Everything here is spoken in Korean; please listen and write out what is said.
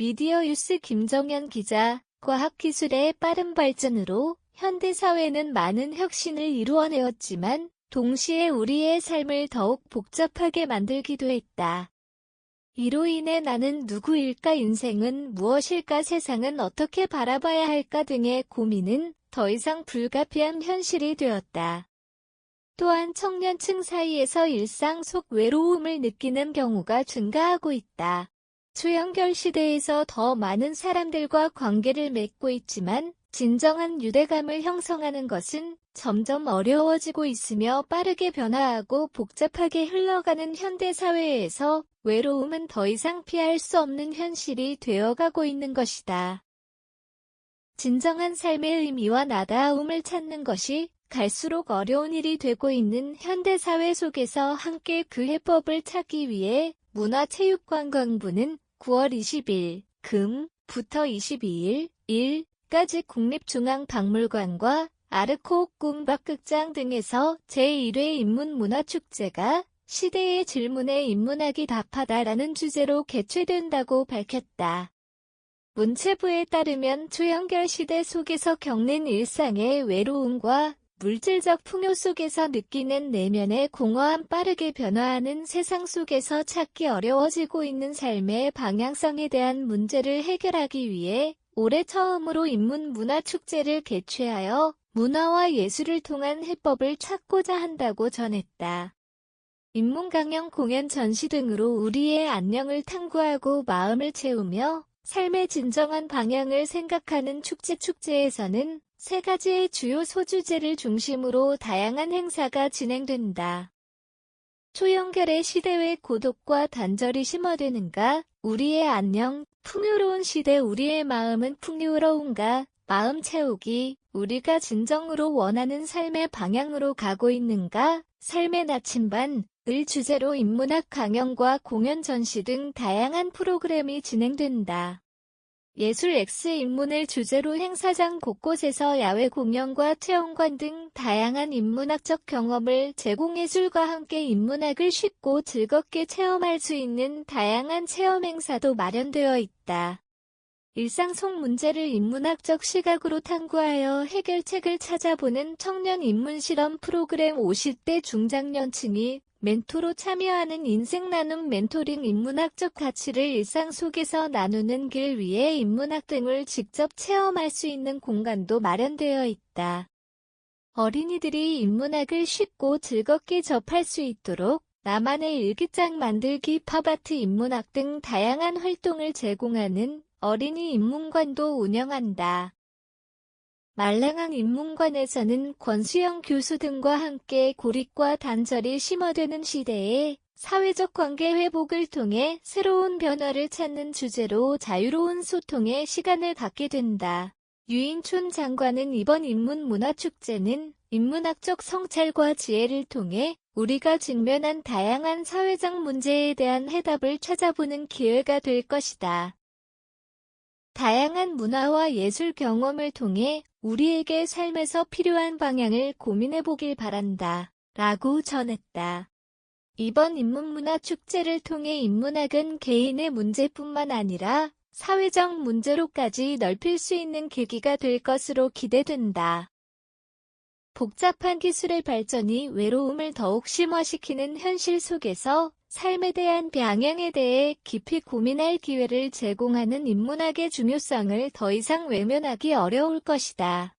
미디어 뉴스 김정현 기자, 과학기술의 빠른 발전으로 현대 사회는 많은 혁신을 이루어내었지만 동시에 우리의 삶을 더욱 복잡하게 만들기도 했다. 이로 인해 나는 누구일까 인생은 무엇일까 세상은 어떻게 바라봐야 할까 등의 고민은 더 이상 불가피한 현실이 되었다. 또한 청년층 사이에서 일상 속 외로움을 느끼는 경우가 증가하고 있다. 초연결 시대에서 더 많은 사람들과 관계를 맺고 있지만 진정한 유대감을 형성하는 것은 점점 어려워지고 있으며 빠르게 변화하고 복잡하게 흘러가는 현대 사회에서 외로움은 더 이상 피할 수 없는 현실이 되어가고 있는 것이다. 진정한 삶의 의미와 나다움을 찾는 것이 갈수록 어려운 일이 되고 있는 현대 사회 속에서 함께 그 해법을 찾기 위해 문화체육관광부는 9월 20일 금부터 22일 일까지 국립중앙박물관과 아르코 꿈박극장 등에서 제1회 인문문화축제가 시대의 질문에 인문학이 답하다라는 주제로 개최된다고 밝혔다. 문체부에 따르면 초연결 시대 속에서 겪는 일상의 외로움과 물질적 풍요 속에서 느끼는 내면의 공허함 빠르게 변화하는 세상 속에서 찾기 어려워지고 있는 삶의 방향성에 대한 문제를 해결하기 위해 올해 처음으로 인문문화축제를 개최하여 문화와 예술을 통한 해법을 찾고자 한다고 전했다. 인문강연 공연 전시 등으로 우리의 안녕을 탐구하고 마음을 채우며 삶의 진정한 방향을 생각하는 축제 축제에서는 세 가지의 주요 소주제를 중심으로 다양한 행사가 진행된다. 초연결의 시대 왜 고독과 단절이 심화되는가? 우리의 안녕, 풍요로운 시대 우리의 마음은 풍요로운가? 마음 채우기, 우리가 진정으로 원하는 삶의 방향으로 가고 있는가? 삶의 나침반, 을 주제로 인문학 강연과 공연 전시 등 다양한 프로그램이 진행된다. 예술 X 인문을 주제로 행사장 곳곳에서 야외 공연과 체험관 등 다양한 인문학적 경험을 제공예술과 함께 인문학을 쉽고 즐겁게 체험할 수 있는 다양한 체험 행사도 마련되어 있다. 일상 속 문제를 인문학적 시각으로 탐구하여 해결책을 찾아보는 청년 인문 실험 프로그램 50대 중장년층이 멘토로 참여하는 인생 나눔 멘토링 인문학적 가치를 일상 속에서 나누는 길 위에 인문학 등을 직접 체험할 수 있는 공간도 마련되어 있다. 어린이들이 인문학을 쉽고 즐겁게 접할 수 있도록 나만의 일기장 만들기 팝아트 인문학 등 다양한 활동을 제공하는 어린이 인문관도 운영한다. 말랑항 인문관에서는 권수영 교수 등과 함께 고립과 단절이 심화되는 시대에 사회적 관계 회복을 통해 새로운 변화를 찾는 주제로 자유로운 소통의 시간을 갖게 된다. 유인촌 장관은 이번 인문문화축제는 인문학적 성찰과 지혜를 통해 우리가 직면한 다양한 사회적 문제에 대한 해답을 찾아보는 기회가 될 것이다. 다양한 문화와 예술 경험을 통해 우리에게 삶에서 필요한 방향을 고민해 보길 바란다. 라고 전했다. 이번 인문문화 축제를 통해 인문학은 개인의 문제뿐만 아니라 사회적 문제로까지 넓힐 수 있는 계기가 될 것으로 기대된다. 복잡한 기술의 발전이 외로움을 더욱 심화시키는 현실 속에서 삶에 대한 방향에 대해 깊이 고민할 기회를 제공하는 인문학의 중요성을 더 이상 외면하기 어려울 것이다.